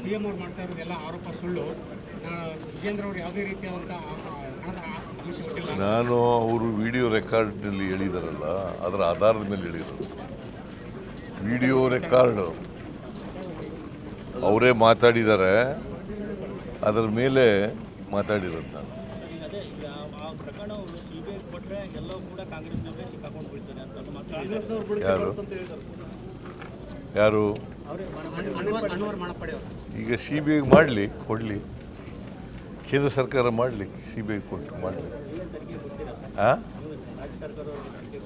C M ಅವ್ರು ಮಾಡ್ತಾ ಇರೋದೆಲ್ಲ ಆರೋಪ ಸುಳ್ಳು. ವಿಜೇಂದ್ರ ಅವರು ಯಾವುದೇ ರೀತಿಯಾದಂಥ ನಾನು ಅವರು ವಿಡಿಯೋ ರೆಕಾರ್ಡ್ನಲ್ಲಿ ಹೇಳಿದಾರಲ್ಲ ಅದರ ಆಧಾರದ ಮೇಲೆ ಹೇಳಿರೋದು. Video record. ಅವರೇ ಮಾತಾಡಿದ್ದಾರೆ ಅದರ ಮೇಲೆ ಮಾತಾಡಿರೋದು ನಾನು. ಯಾರು? ಈಗ ಸಿ ಬಿ ಐ ಮಾಡಲಿ ಕೊಡಲಿ. ಕೇಂದ್ರ ಸರ್ಕಾರ ಮಾಡಲಿ ಸಿ ಬಿ ಐ ಕೊಟ್ಟು ಮಾಡಲಿ. ಹಾಂ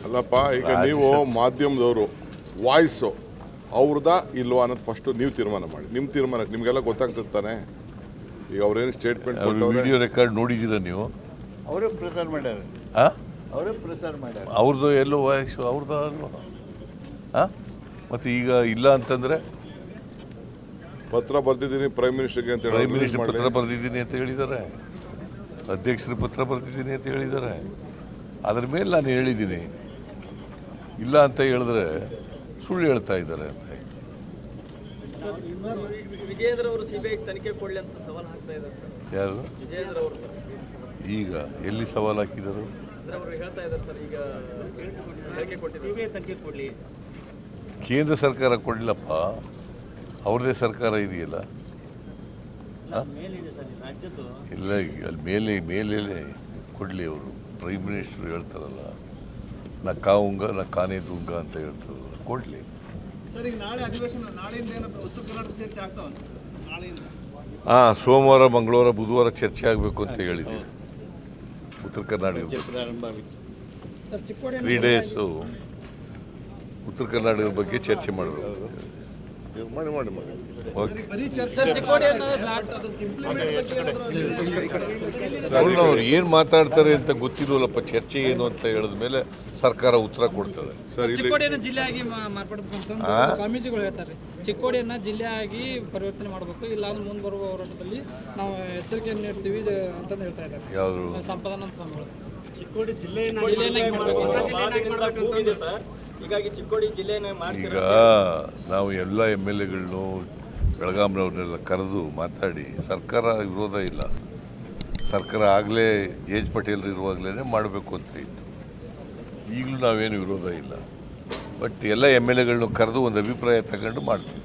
ಅಲ್ಲಪ್ಪ ಈಗ ನೀವು ಮಾಧ್ಯಮದವರು ವಾಯ್ಸು ಅವ್ರದ್ದಾ ಇಲ್ವಾ ಅನ್ನೋದು ಫಸ್ಟು ನೀವು ತೀರ್ಮಾನ ಮಾಡಿ. ನಿಮ್ಮ ತೀರ್ಮಾನ ನಿಮಗೆಲ್ಲ ಗೊತ್ತಾಗ್ತದೆ ತಾನೆ? ಈಗ ಅವ್ರೇನು ಸ್ಟೇಟ್ಮೆಂಟ್ ಅವ್ರ ವಿಡಿಯೋ ರೆಕಾರ್ಡ್ ನೋಡಿದ್ದೀರ ನೀವು? ಅವರೇ ಪ್ರಸಾರ ಮಾಡ್ಯಾರ. ಹಾಂ ಅವರೇ ಪ್ರಸಾರ ಮಾಡ್ಯಾರ. ಅವ್ರದ್ದು ಎಲ್ಲೋ ವಾಯ್ಸು ಅವ್ರದ್ದು ಅಲ್ವಾ? ಹಾಂ ಮತ್ತು ಈಗ ಇಲ್ಲ ಅಂತಂದರೆ ಪತ್ರ ಬರ್ದಿದ್ದೀನಿ ಪ್ರೈಮ್ ಮಿನಿಸ್ಟರ್ಗೆ ಅಂತ ಹೇಳಿ ಪ್ರೈಮ್ ಮಿನಿಸ್ಟರ್ ಪತ್ರ ಬರೆದಿದ್ದೀನಿ ಅಂತ ಹೇಳಿದ್ದಾರೆ. ಅಧ್ಯಕ್ಷರು ಪತ್ರ ಬರೆದಿದ್ದೀನಿ ಅಂತ ಹೇಳಿದ್ದಾರೆ. ಅದ್ರ ಮೇಲೆ ನಾನು ಹೇಳಿದ್ದೀನಿ. ಇಲ್ಲ ಅಂತ ಹೇಳಿದ್ರೆ ಸುಳ್ಳು ಹೇಳ್ತಾ ಇದ್ದಾರೆ ಅಂತ ಯಾರು? ವಿಜಯೇಂದ್ರ ಅವರು ಸರ್. ಈಗ ಎಲ್ಲಿ ಸವಾಲು ಹಾಕಿದರು? ಕೇಂದ್ರ ಸರ್ಕಾರ ಕೊಡಲಪ್ಪ ಅವ್ರದ್ದೇ ಸರ್ಕಾರ ಇದೆಯಲ್ಲ? ಮೇಲಿದೆ ಸರ್ ರಾಜ್ಯದ್ದು. ಇಲ್ಲ ಈಗ ಅಲ್ಲಿ ಮೇಲೆ ಮೇಲೆ ಕೊಡಲಿ ಅವರು. ಪ್ರೈಮ್ ಮಿನಿಸ್ಟರ್ ಹೇಳ್ತಾರಲ್ಲ ನಾ ಉಂಗ ನಾ ಕಾನೇ ದುಂಗ ಅಂತ ಹೇಳ್ತಾರಲ್ಲ ಕೊಡಲಿ. ಸರ್ ಈಗ ನಾಳೆ ಅಧಿವೇಶನ ನಾಳೆಯಿಂದ ಉತ್ತರ ಕರ್ನಾಟಕ ಚರ್ಚೆ ಆಗ್ತಾವ ನಾಳೆಯಿಂದ. ಹಾಂ ಸೋಮವಾರ ಮಂಗಳವಾರ ಬುಧವಾರ ಚರ್ಚೆ ಆಗಬೇಕು ಅಂತ ಹೇಳಿದ್ದೆ ಉತ್ತರ ಕರ್ನಾಟಕ ತ್ರೀ ಡೇಸು ಉತ್ತರ ಕರ್ನಾಟಕದ ಬಗ್ಗೆ ಚರ್ಚೆ ಮಾಡಬೇಕು ಮಾಡಿ ಮಾಡಿ ಮಾಡಿ. ಓಕೆ. ಬರೀ ಚರ್ಚೆ ಅವ್ರು ಏನು ಮಾತಾಡ್ತಾರೆ ಅಂತ ಗೊತ್ತಿರೋಲ್ಲಪ್ಪ ಚರ್ಚೆ ಏನು ಅಂತ ಹೇಳಿದ ಮೇಲೆ ಸರ್ಕಾರ ಉತ್ತರ ಕೊಡ್ತದೆ? ಸ್ವಾಮೀಜಿಗಳು ಹೇಳ್ತಾರೆ. ಚಿಕ್ಕೋಡಿಯನ್ನ ಜಿಲ್ಲೆಯಾಗಿ ಪರಿವರ್ತನೆ ಮಾಡಬೇಕು. ಇಲ್ಲ ಅಂದ್ರೆ ಮುಂದೆ ಬರುವ ಹೋರಾಟದಲ್ಲಿ ನಾವು ಎಚ್ಚರಿಕೆಯನ್ನು ನೀಡ್ತೀವಿ ಇದು ಅಂತಂದು ಹೇಳ್ತಾ ಇದ್ದಾರೆ. ಯಾವುದು? ಸಂಪದಾನಂದ ಸ್ವಾಮಿಗಳು. ಚಿಕ್ಕೋಡಿ ಜಿಲ್ಲೆಯನ್ನ ಈಗ ನಾವು ಎಲ್ಲ ಎಂ ಎಲ್ ಎಗಳನ್ನು ಬೆಳಗಾಂನವ್ರನ್ನೆಲ್ಲ ಕರೆದು ಮಾತಾಡಿ, ಸರ್ಕಾರ ವಿರೋಧ ಇಲ್ಲ. ಸರ್ಕಾರ ಆಗಲೇ ಜೆ ಎಚ್ ಪಟೇಲ್ ಇರುವಾಗಲೇ ಮಾಡಬೇಕು ಅಂತ ಇತ್ತು. ಈಗಲೂ ನಾವೇನು ವಿರೋಧ ಇಲ್ಲ. ಬಟ್ ಎಲ್ಲ ಎಂ ಎಲ್ ಎಗಳನ್ನು ಕರೆದು ಒಂದು ಅಭಿಪ್ರಾಯ ತಗೊಂಡು ಮಾಡ್ತೀವಿ.